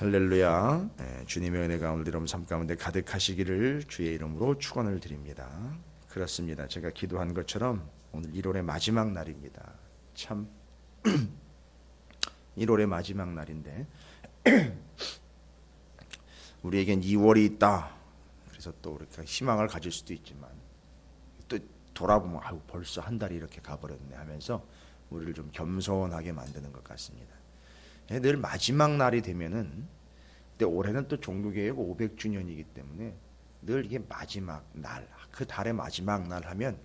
할렐루야. 예, 주님의 은혜 가운데 여러분 삶 가운데 가득하시기를 주의 이름으로 축원을 드립니다. 그렇습니다. 제가 기도한 것처럼 오늘 1월의 마지막 날입니다. 참 1월의 마지막 날인데 우리에겐 2월이 있다. 그래서 또 우리가 희망을 가질 수도 있지만 또 돌아보면 아유 벌써 한 달이 이렇게 가버렸네 하면서 우리를 좀 겸손하게 만드는 것 같습니다. 예, 늘 마지막 날이 되면은 근데 올해는 또 종교개혁 500주년이기 때문에 늘 이게 마지막 날, 그 달의 마지막 날 하면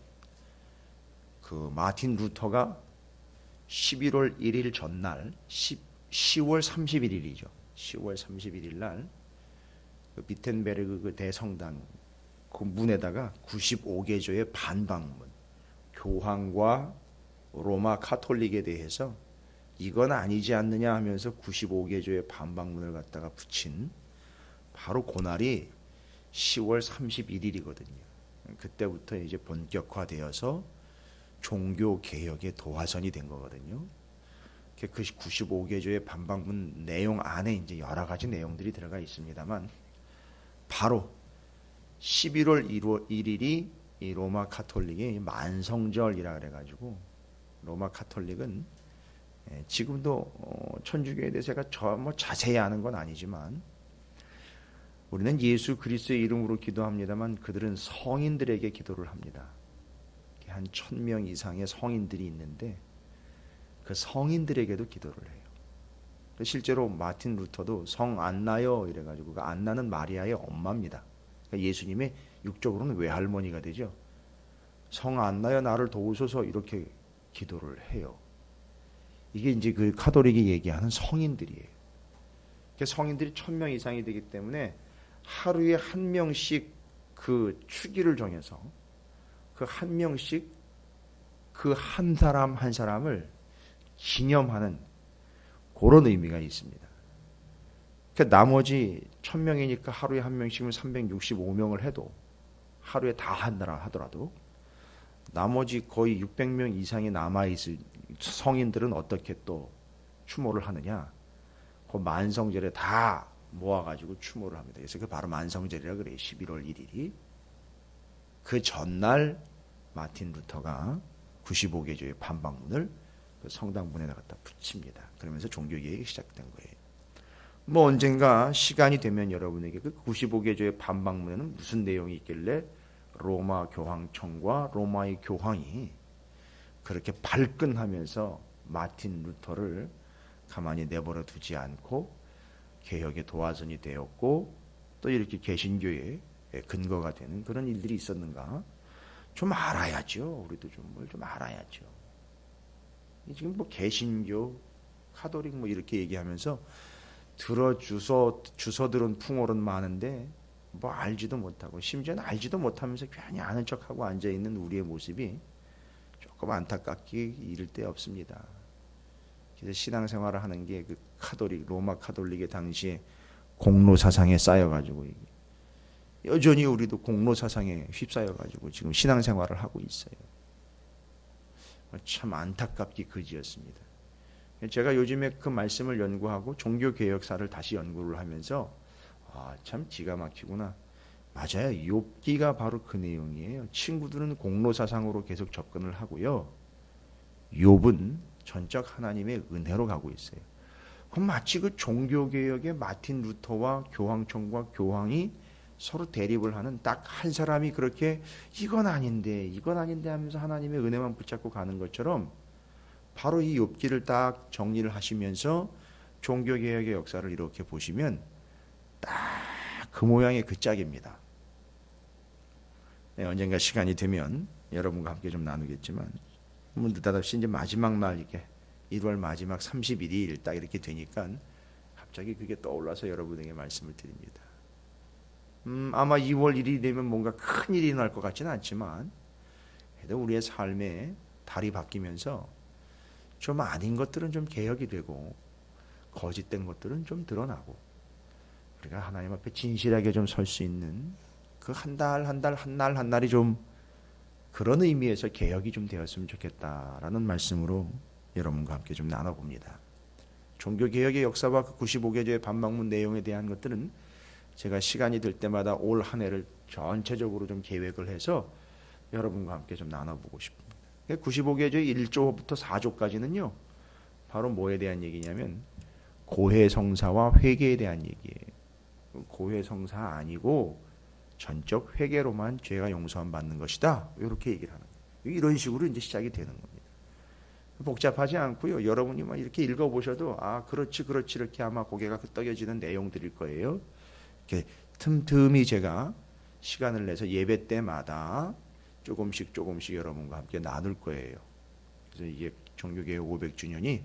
그 마틴 루터가 11월 1일 전날 10, 10월 31일이죠. 10월 31일 날 그 비텐베르그 그 대성당 그 문에다가 95개조의 반박문 교황과 로마 카톨릭에 대해서 이건 아니지 않느냐 하면서 95개조의 반박문을 갖다가 붙인 바로 그날이 10월 31일이거든요. 그때부터 이제 본격화되어서 종교 개혁의 도화선이 된 거거든요. 그 95개조의 반박문 내용 안에 이제 여러 가지 내용들이 들어가 있습니다만 바로 11월 1일이 이 로마 카톨릭의 만성절이라 그래가지고 로마 카톨릭은 예, 지금도 어, 천주교에 대해서 제가 저뭐 자세히 아는 건 아니지만 우리는 예수 그리스도의 이름으로 기도합니다만 그들은 성인들에게 기도를 합니다. 한 천 명 이상의 성인들이 있는데 그 성인들에게도 기도를 해요. 실제로 마틴 루터도 성 안나요 이래가지고 그 안나는 마리아의 엄마입니다. 그러니까 예수님의 육적으로는 외할머니가 되죠. 성 안나여 나를 도우소서 이렇게 기도를 해요. 이게 이제 그 카톨릭이 얘기하는 성인들이에요. 성인들이 천 명 이상이 되기 때문에 하루에 한 명씩 그 추기를 정해서 그 한 명씩 그 한 사람 한 사람을 기념하는 그런 의미가 있습니다. 그러니까 나머지 천 명이니까 하루에 한 명씩은 365명을 해도 하루에 다 한다라 하더라도 나머지 거의 600명 이상이 남아 있을 성인들은 어떻게 또 추모를 하느냐? 그 만성절에 다 모아가지고 추모를 합니다. 그래서 그 바로 만성절이라 그래요. 11월 1일이 그 전날 마틴 루터가 95개 조의 반박문을 그 성당문에 갖다 붙입니다. 그러면서 종교개혁이 시작된 거예요. 뭐 언젠가 시간이 되면 여러분에게 그 95개 조의 반박문에는 무슨 내용이 있길래 로마 교황청과 로마의 교황이 그렇게 발끈하면서 마틴 루터를 가만히 내버려 두지 않고 개혁의 도화선이 되었고 또 이렇게 개신교의 근거가 되는 그런 일들이 있었는가 좀 알아야죠. 우리도 좀 뭘 좀 알아야죠. 지금 뭐 개신교, 카톨릭 뭐 이렇게 얘기하면서 들어 주소 주소들은 풍어는 많은데 뭐 알지도 못하고 심지어는 알지도 못하면서 괜히 아는 척하고 앉아 있는 우리의 모습이 조금 안타깝기 이를 데 없습니다. 그래서 신앙생활을 하는 게 그 카톨릭 로마 카톨릭의 당시에 공로 사상에 쌓여가지고 여전히 우리도 공로 사상에 휩싸여가지고 지금 신앙생활을 하고 있어요. 참 안타깝기 그지였습니다. 제가 요즘에 그 말씀을 연구하고 종교 개혁사를 다시 연구를 하면서 아, 참 기가 막히구나. 맞아요. 욥기가 바로 그 내용이에요. 친구들은 공로 사상으로 계속 접근을 하고요. 욥은 전적 하나님의 은혜로 가고 있어요. 그럼 마치 그 종교 개혁의 마틴 루터와 교황청과 교황이 서로 대립을 하는 딱 한 사람이 그렇게 이건 아닌데 이건 아닌데 하면서 하나님의 은혜만 붙잡고 가는 것처럼 바로 이 욥기를 딱 정리를 하시면서 종교 개혁의 역사를 이렇게 보시면 딱 그 모양의 그 짝입니다. 네, 언젠가 시간이 되면 여러분과 함께 좀 나누겠지만 뭐 느닷없이 이제 마지막 날 이렇게 1월 마지막 31일 딱 이렇게 되니까 갑자기 그게 떠올라서 여러분에게 말씀을 드립니다. 음, 아마 2월 1일이 되면 뭔가 큰 일이 일어날 것 같지는 않지만 그래도 우리의 삶에 달이 바뀌면서 좀 아닌 것들은 좀 개혁이 되고 거짓된 것들은 좀 드러나고 우리가 하나님 앞에 진실하게 좀 설 수 있는 그 한 달 한 달 한 날 한 날이 좀 그런 의미에서 개혁이 좀 되었으면 좋겠다라는 말씀으로 여러분과 함께 좀 나눠봅니다. 종교 개혁의 역사와 그 95개조의 반박문 내용에 대한 것들은 제가 시간이 될 때마다 올 한 해를 전체적으로 좀 계획을 해서 여러분과 함께 좀 나눠보고 싶습니다. 95개조의 1조부터 4조까지는요. 바로 뭐에 대한 얘기냐면 고해 성사와 회개에 대한 얘기예요. 고해 성사 아니고 전적 회개로만 죄가 용서함 받는 것이다. 이렇게 얘기를 하는 거예요. 이런 식으로 이제 시작이 되는 겁니다. 복잡하지 않고요. 여러분이 막 이렇게 읽어 보셔도 아 그렇지 그렇지 이렇게 아마 고개가 끄덕여지는 내용들일 거예요. 이렇게 틈틈이 제가 시간을 내서 예배 때마다 조금씩 조금씩 여러분과 함께 나눌 거예요. 그래서 이게 종교개혁 500주년이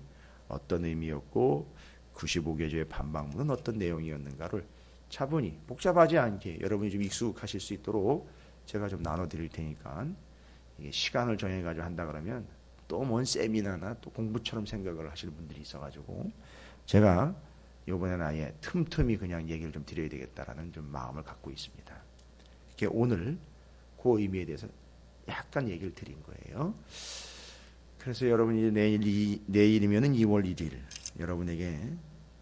어떤 의미였고 95개조의 반박문은 어떤 내용이었는가를 차분히 복잡하지 않게 여러분이 좀 익숙하실 수 있도록 제가 좀 나눠드릴 테니까 이게 시간을 정해가지고 한다 그러면 또 뭔 세미나나 또 공부처럼 생각을 하실 분들이 있어가지고 제가 이번에는 아예 틈틈이 그냥 얘기를 좀 드려야 되겠다라는 좀 마음을 갖고 있습니다. 이렇게 오늘 그 의미에 대해서 약간 얘기를 드린 거예요. 그래서 여러분이 내일 내일이면은 2월 1일 여러분에게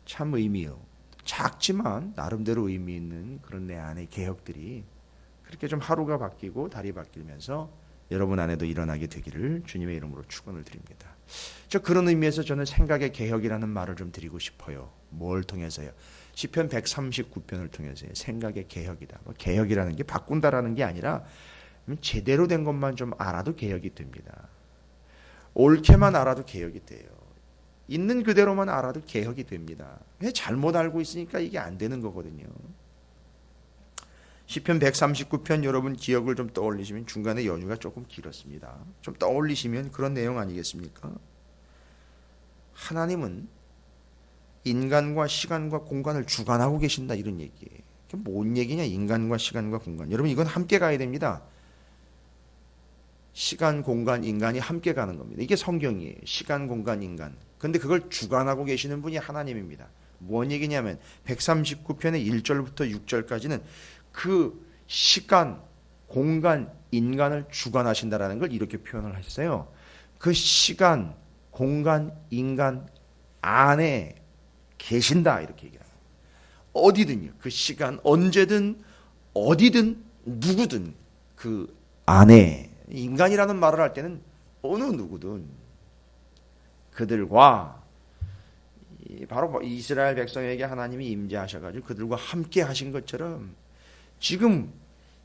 참 의미요. 작지만 나름대로 의미 있는 그런 내 안의 개혁들이 그렇게 좀 하루가 바뀌고 달이 바뀌면서 여러분 안에도 일어나게 되기를 주님의 이름으로 축원을 드립니다. 저 그런 의미에서 저는 생각의 개혁이라는 말을 좀 드리고 싶어요. 뭘 통해서요? 시편 139편을 통해서요. 생각의 개혁이다. 뭐 개혁이라는 게 바꾼다라는 게 아니라 제대로 된 것만 좀 알아도 개혁이 됩니다. 옳게만 알아도 개혁이 돼요. 있는 그대로만 알아도 개혁이 됩니다. 왜 잘못 알고 있으니까 이게 안 되는 거거든요. 시편 139편 여러분 기억을 좀 떠올리시면 중간에 연휴가 조금 길었습니다. 좀 떠올리시면 그런 내용 아니겠습니까? 하나님은 인간과 시간과 공간을 주관하고 계신다 이런 얘기예요. 뭔 얘기냐? 인간과 시간과 공간. 여러분 이건 함께 가야 됩니다. 시간, 공간, 인간이 함께 가는 겁니다. 이게 성경이에요. 시간, 공간, 인간. 근데 그걸 주관하고 계시는 분이 하나님입니다. 뭔 얘기냐면 139편의 1절부터 6절까지는 그 시간, 공간, 인간을 주관하신다라는 걸 이렇게 표현을 하셨어요. 그 시간, 공간, 인간 안에 계신다 이렇게 얘기해요. 어디든요. 그 시간 언제든 어디든 누구든 그 안에 인간이라는 말을 할 때는 어느 누구든 그들과 바로 이스라엘 백성에게 하나님이 임재하셔가지고 그들과 함께 하신 것처럼 지금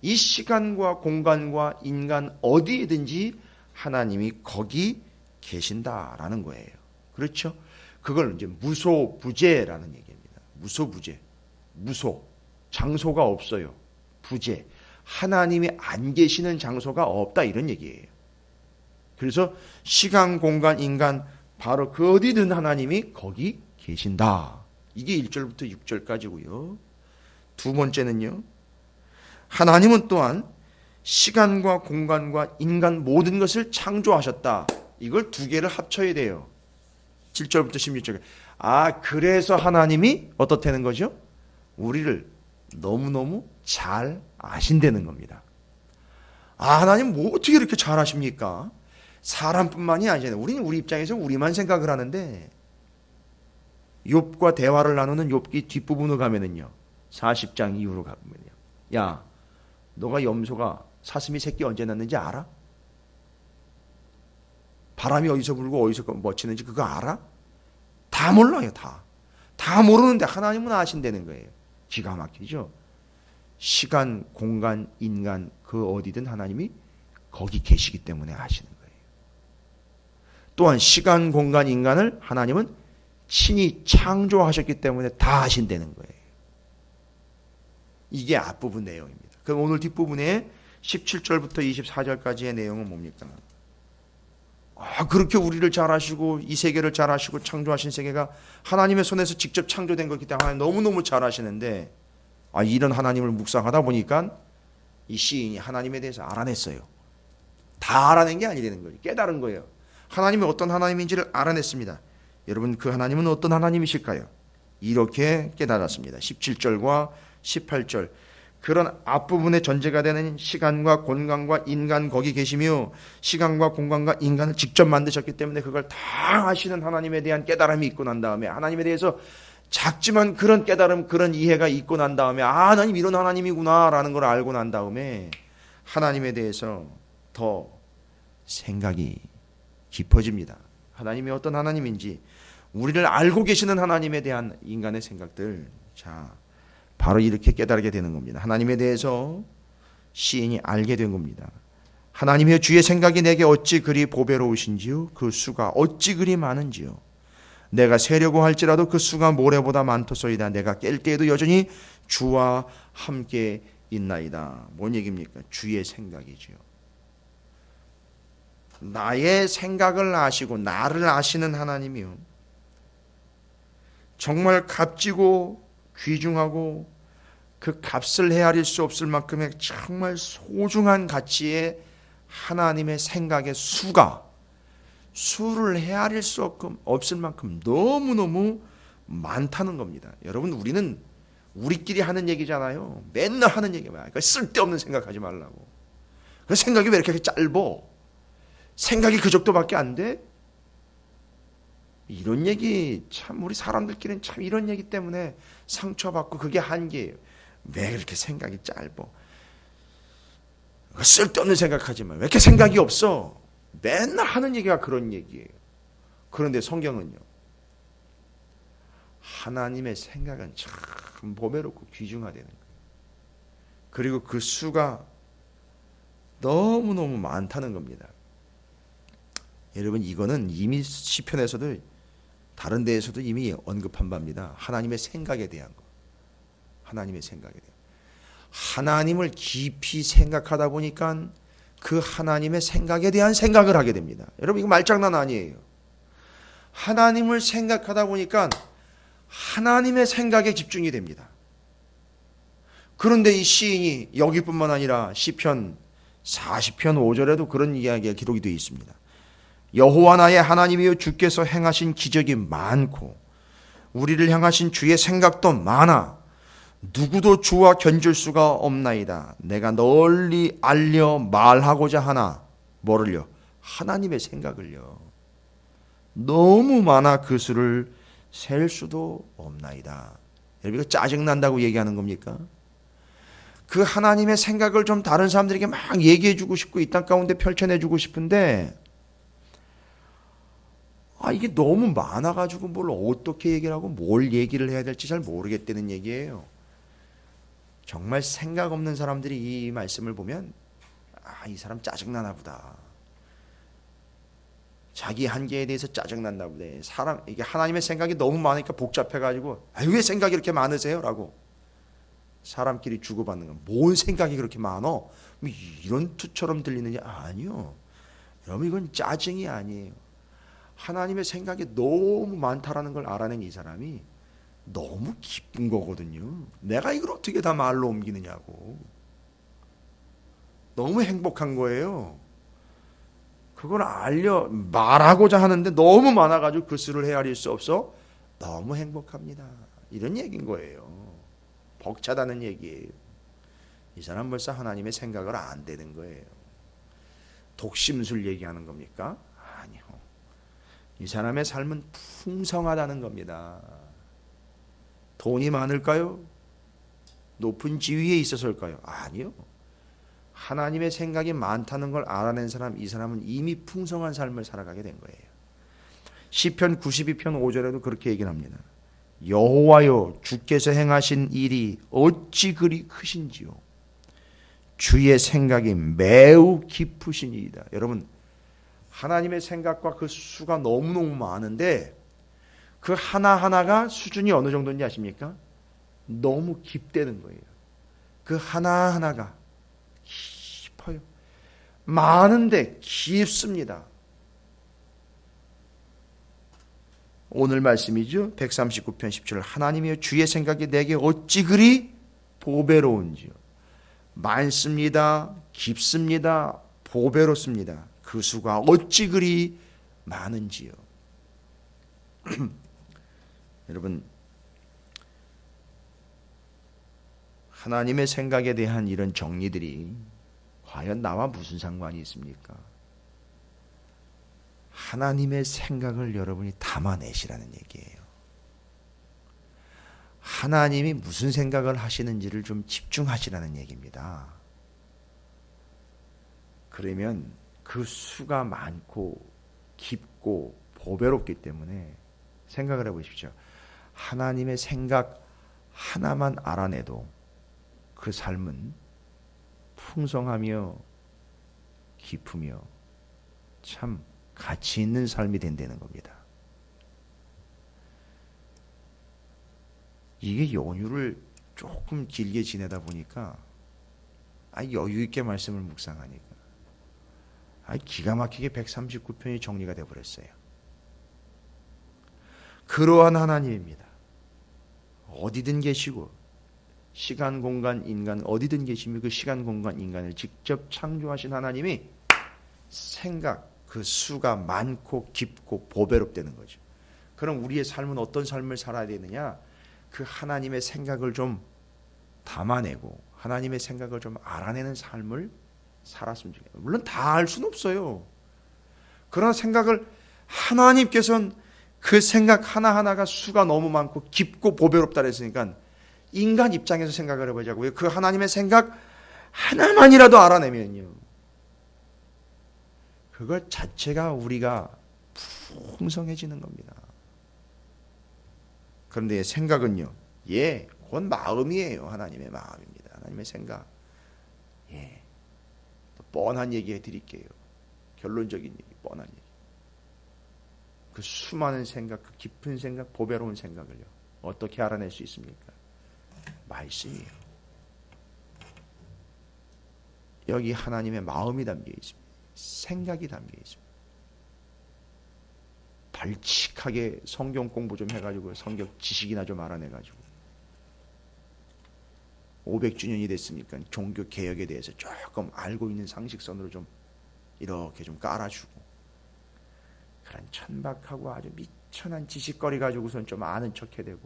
이 시간과 공간과 인간 어디에든지 하나님이 거기 계신다라는 거예요. 그렇죠? 그걸 이제 무소부재라는 얘기입니다. 무소부재. 무소. 장소가 없어요. 부재. 하나님이 안 계시는 장소가 없다 이런 얘기예요. 그래서 시간, 공간, 인간 바로 그 어디든 하나님이 거기 계신다. 이게 1절부터 6절까지고요. 두 번째는요. 하나님은 또한 시간과 공간과 인간 모든 것을 창조하셨다. 이걸 두 개를 합쳐야 돼요. 7절부터 16절. 아, 그래서 하나님이 어떻다는 거죠? 우리를 너무너무 잘 아신다는 겁니다. 아, 하나님 뭐 어떻게 이렇게 잘 아십니까? 사람뿐만이 아니잖아요. 우리는 우리 입장에서 우리만 생각을 하는데 욥과 대화를 나누는 욥기 뒷부분으로 가면은요. 40장 이후로 가면요. 야, 너가 염소가 사슴이 새끼 언제 낳는지 알아? 바람이 어디서 불고 어디서 멎치는지 그거 알아? 다 몰라요, 다. 다 모르는데 하나님은 아신다는 거예요. 기가 막히죠. 시간, 공간, 인간 그 어디든 하나님이 거기 계시기 때문에 아시는 거예요. 또한 시간, 공간, 인간을 하나님은 친히 창조하셨기 때문에 다 아신다는 거예요. 이게 앞부분 내용입니다. 그럼 오늘 뒷부분에 17절부터 24절까지의 내용은 뭡니까? 아, 그렇게 우리를 잘 아시고 이 세계를 잘 아시고 창조하신 세계가 하나님의 손에서 직접 창조된 거기 때문에 너무너무 잘 아시는데 아, 이런 하나님을 묵상하다 보니까 이 시인이 하나님에 대해서 알아냈어요. 다 알아낸 게 아니라는 거예요. 깨달은 거예요. 하나님이 어떤 하나님인지를 알아냈습니다. 여러분 그 하나님은 어떤 하나님이실까요? 이렇게 깨달았습니다. 17절과 18절. 그런 앞부분의 전제가 되는 시간과 공간과 인간 거기 계시며 시간과 공간과 인간을 직접 만드셨기 때문에 그걸 다 아시는 하나님에 대한 깨달음이 있고 난 다음에 하나님에 대해서 작지만 그런 깨달음 그런 이해가 있고 난 다음에 아 하나님 이런 하나님이구나라는 걸 알고 난 다음에 하나님에 대해서 더 생각이 깊어집니다. 하나님이 어떤 하나님인지 우리를 알고 계시는 하나님에 대한 인간의 생각들 자 바로 이렇게 깨달게 되는 겁니다. 하나님에 대해서 시인이 알게 된 겁니다. 하나님의 주의 생각이 내게 어찌 그리 보배로우신지요 그 수가 어찌 그리 많은지요 내가 세려고 할지라도 그 수가 모래보다 많토소이다. 내가 깰 때에도 여전히 주와 함께 있나이다. 뭔 얘기입니까? 주의 생각이지요. 나의 생각을 아시고 나를 아시는 하나님이요. 정말 값지고 귀중하고 그 값을 헤아릴 수 없을 만큼의 정말 소중한 가치의 하나님의 생각의 수가 수를 헤아릴 수 없- 없을 만큼 너무너무 많다는 겁니다. 여러분 우리는 우리끼리 하는 얘기잖아요. 맨날 하는 얘기만. 그러니까 쓸데없는 생각하지 말라고. 그 생각이 왜 이렇게 짧어? 생각이 그 정도밖에 안 돼? 이런 얘기 참 우리 사람들끼리는 참 이런 얘기 때문에 상처받고 그게 한계예요. 왜 이렇게 생각이 짧어? 쓸데없는 생각하지 마. 왜 이렇게 생각이 없어? 맨날 하는 얘기가 그런 얘기예요. 그런데 성경은요. 하나님의 생각은 참 보배롭고 귀중하다는 거예요. 그리고 그 수가 너무너무 많다는 겁니다. 여러분 이거는 이미 시편에서도 다른 데에서도 이미 언급한 바입니다. 하나님의 생각에 대한 거. 하나님의 생각에 대한. 하나님을 깊이 생각하다 보니까 그 하나님의 생각에 대한 생각을 하게 됩니다. 여러분 이거 말장난 아니에요. 하나님을 생각하다 보니까 하나님의 생각에 집중이 됩니다. 그런데 이 시인이 여기뿐만 아니라 시편 40편 5절에도 그런 이야기가 기록이 되어 있습니다. 여호와 나의 하나님이여 주께서 행하신 기적이 많고 우리를 향하신 주의 생각도 많아 누구도 주와 견줄 수가 없나이다. 내가 널리 알려 말하고자 하나 뭐를요? 하나님의 생각을요. 너무 많아 그 수를 셀 수도 없나이다. 여러분 이거 짜증 난다고 얘기하는 겁니까? 그 하나님의 생각을 좀 다른 사람들에게 막 얘기해 주고 싶고 이 땅 가운데 펼쳐내 주고 싶은데 아 이게 너무 많아 가지고 뭘 어떻게 얘기를 하고 뭘 얘기를 해야 될지 잘 모르겠다는 얘기예요. 정말 생각 없는 사람들이 이 말씀을 보면 아, 이 사람 짜증나나 보다. 자기 한계에 대해서 짜증난나 보다. 사람 이게 하나님의 생각이 너무 많으니까 복잡해 가지고 아, 왜 생각이 이렇게 많으세요라고 사람끼리 주고받는 건 뭔 생각이 그렇게 많어? 뭐 이런 투처럼 들리느냐? 아니요. 여러분 이건 짜증이 아니에요. 하나님의 생각이 너무 많다라는 걸 알아낸 이 사람이 너무 기쁜 거거든요. 내가 이걸 어떻게 다 말로 옮기느냐고. 너무 행복한 거예요. 그걸 알려 말하고자 하는데 너무 많아가지고 그 수를 헤아릴 수 없어 너무 행복합니다. 이런 얘기인 거예요. 벅차다는 얘기예요. 이 사람 벌써 하나님의 생각을 안 되는 거예요. 독심술 얘기하는 겁니까? 아니요. 이 사람의 삶은 풍성하다는 겁니다. 돈이 많을까요? 높은 지위에 있어서일까요? 아니요. 하나님의 생각이 많다는 걸 알아낸 사람, 이 사람은 이미 풍성한 삶을 살아가게 된 거예요. 시편 92편 5절에도 그렇게 얘기를 합니다. 여호와여 주께서 행하신 일이 어찌 그리 크신지요. 주의 생각이 매우 깊으시니이다. 여러분 하나님의 생각과 그 수가 너무너무 많은데 그 하나하나가 수준이 어느 정도인지 아십니까? 너무 깊다는 거예요. 그 하나하나가 깊어요. 많은데 깊습니다. 오늘 말씀이죠. 139편 10절 하나님이여 주의 생각이 내게 어찌 그리 보배로운지요. 많습니다. 깊습니다. 보배롭습니다. 그 수가 어찌 그리 많은지요. 여러분 하나님의 생각에 대한 이런 정리들이 과연 나와 무슨 상관이 있습니까? 하나님의 생각을 여러분이 담아내시라는 얘기예요. 하나님이 무슨 생각을 하시는지를 좀 집중하시라는 얘기입니다. 그러면 그 수가 많고 깊고 보배롭기 때문에 생각을 해보십시오. 하나님의 생각 하나만 알아내도 그 삶은 풍성하며 깊으며 참 가치 있는 삶이 된다는 겁니다. 이게 연휴를 조금 길게 지내다 보니까 아 여유 있게 말씀을 묵상하니까 아 기가 막히게 139편이 정리가 돼 버렸어요. 그러한 하나님입니다. 어디든 계시고 시간 공간 인간 어디든 계시며 그 시간 공간 인간을 직접 창조하신 하나님이 생각 그 수가 많고 깊고 보배롭다는 거죠. 그럼 우리의 삶은 어떤 삶을 살아야 되느냐? 그 하나님의 생각을 좀 담아내고 하나님의 생각을 좀 알아내는 삶을 살았으면 좋겠어요. 물론 다 알 수는 없어요. 그러나 생각을 하나님께서는 그 생각 하나하나가 수가 너무 많고 깊고 보배롭다 그랬으니까 인간 입장에서 생각을 해보자고요. 그 하나님의 생각 하나만이라도 알아내면요. 그것 자체가 우리가 풍성해지는 겁니다. 그런데 생각은요. 예, 그건 마음이에요. 하나님의 마음입니다. 하나님의 생각. 예. 또 뻔한 얘기 해 드릴게요. 결론적인 얘기, 뻔한 얘기. 그 수많은 생각, 그 깊은 생각, 보배로운 생각을요. 어떻게 알아낼 수 있습니까? 말씀이에요. 여기 하나님의 마음이 담겨 있습니다. 생각이 담겨 있습니다. 발칙하게 성경 공부 좀 해가지고 성경 지식이나 좀 알아내가지고 500주년이 됐으니까 종교 개혁에 대해서 조금 알고 있는 상식선으로 좀 이렇게 좀 깔아주고 그런 천박하고 아주 미천한 지식거리 가지고선 좀 아는 척해 되고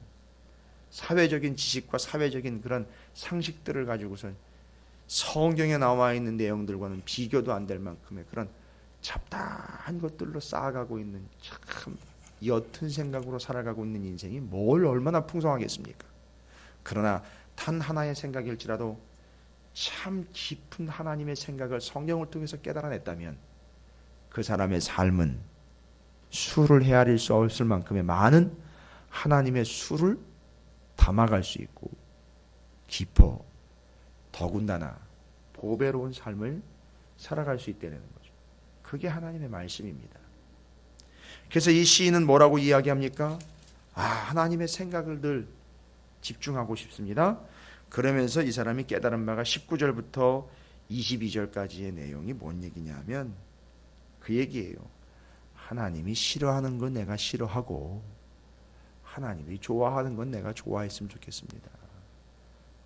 사회적인 지식과 사회적인 그런 상식들을 가지고선 성경에 나와 있는 내용들과는 비교도 안 될 만큼의 그런 잡다한 것들로 쌓아가고 있는 참 옅은 생각으로 살아가고 있는 인생이 뭘 얼마나 풍성하겠습니까? 그러나 단 하나의 생각일지라도 참 깊은 하나님의 생각을 성경을 통해서 깨달아냈다면 그 사람의 삶은 수를 헤아릴 수 없을 만큼의 많은 하나님의 수를 담아갈 수 있고 깊어 더군다나 보배로운 삶을 살아갈 수 있다는 거죠. 그게 하나님의 말씀입니다. 그래서 이 시인은 뭐라고 이야기합니까? 아, 하나님의 생각을 늘 집중하고 싶습니다. 그러면서 이 사람이 깨달은 바가 19절부터 22절까지의 내용이 뭔 얘기냐면 그 얘기예요. 하나님이 싫어하는 건 내가 싫어하고 하나님이 좋아하는 건 내가 좋아했으면 좋겠습니다.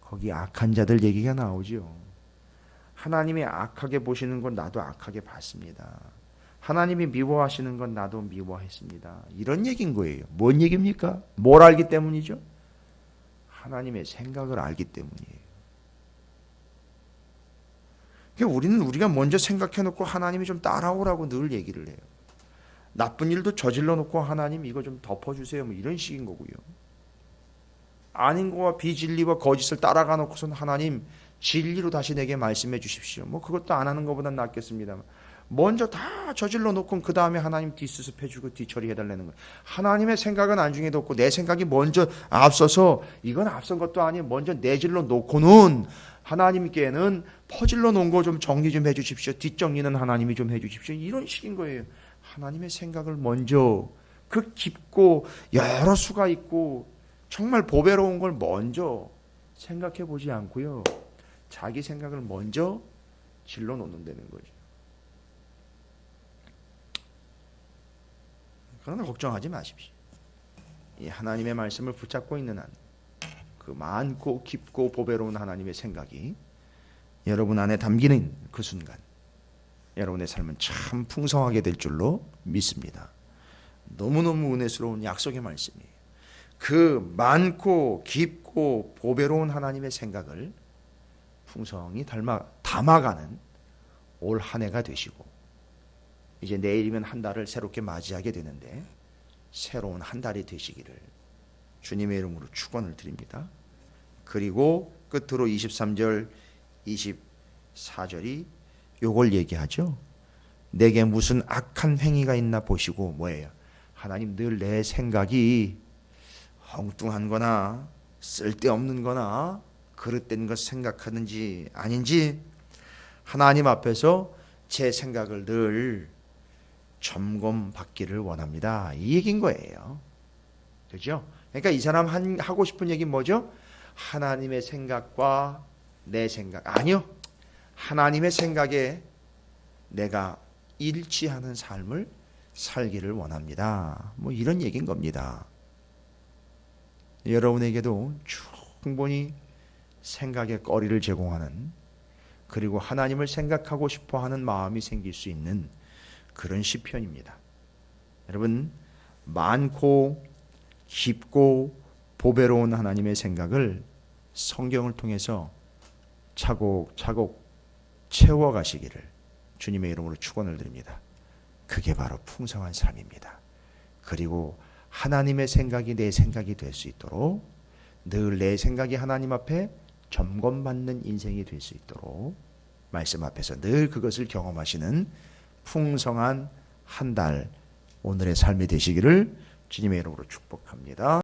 거기 악한 자들 얘기가 나오지요. 하나님이 악하게 보시는 건 나도 악하게 봤습니다. 하나님이 미워하시는 건 나도 미워했습니다. 이런 얘기인 거예요. 뭔 얘기입니까? 뭘 알기 때문이죠? 하나님의 생각을 알기 때문이에요. 그러니까 우리는 우리가 먼저 생각해 놓고 하나님이 좀 따라오라고 늘 얘기를 해요. 나쁜 일도 저질러 놓고 하나님 이거 좀 덮어주세요. 뭐 이런 식인 거고요. 아닌 거와 비진리와 거짓을 따라가 놓고선 하나님 진리로 다시 내게 말씀해 주십시오. 뭐 그것도 안 하는 것보다 낫겠습니다만 먼저 다 저질러 놓고 그 다음에 하나님 뒷수습 해 주고 뒤처리해 달라는 거예요. 하나님의 생각은 안중에 뒀고 내 생각이 먼저 앞서서 이건 앞선 것도 아니에요. 먼저 내질러 놓고는 하나님께는 퍼질러 놓은 거 좀 정리 좀 해 주십시오. 뒷정리는 하나님이 좀 해 주십시오. 이런 식인 거예요. 하나님의 생각을 먼저 그 깊고 여러 수가 있고 정말 보배로운 걸 먼저 생각해 보지 않고요. 자기 생각을 먼저 질러 놓는다는 거죠. 그러나 걱정하지 마십시오. 이 하나님의 말씀을 붙잡고 있는 한, 그 많고 깊고 보배로운 하나님의 생각이 여러분 안에 담기는 그 순간, 여러분의 삶은 참 풍성하게 될 줄로 믿습니다. 너무너무 은혜스러운 약속의 말씀이에요. 그 많고 깊고 보배로운 하나님의 생각을 풍성이 닮아 담아가는 올 한 해가 되시고 이제 내일이면 한 달을 새롭게 맞이하게 되는데 새로운 한 달이 되시기를 주님의 이름으로 축원을 드립니다. 그리고 끝으로 23절 24절이 요걸 얘기하죠. 내게 무슨 악한 행위가 있나 보시고 뭐예요? 하나님 늘 내 생각이 엉뚱한 거나 쓸데없는 거나 그릇된 것 생각하는지 아닌지 하나님 앞에서 제 생각을 늘 점검받기를 원합니다. 이 얘기인 거예요. 그죠? 그러니까 이 사람 한, 하고 싶은 얘기 뭐죠? 하나님의 생각과 내 생각. 아니요. 하나님의 생각에 내가 일치하는 삶을 살기를 원합니다. 뭐 이런 얘기인 겁니다. 여러분에게도 충분히 생각의 거리를 제공하는 그리고 하나님을 생각하고 싶어 하는 마음이 생길 수 있는 그런 시편입니다. 여러분 많고 깊고 보배로운 하나님의 생각을 성경을 통해서 차곡차곡 채워 가시기를 주님의 이름으로 축원을 드립니다. 그게 바로 풍성한 삶입니다. 그리고 하나님의 생각이 내 생각이 될 수 있도록 늘 내 생각이 하나님 앞에 점검받는 인생이 될 수 있도록 말씀 앞에서 늘 그것을 경험하시는 풍성한 한 달 오늘의 삶이 되시기를 주님의 이름으로 축복합니다.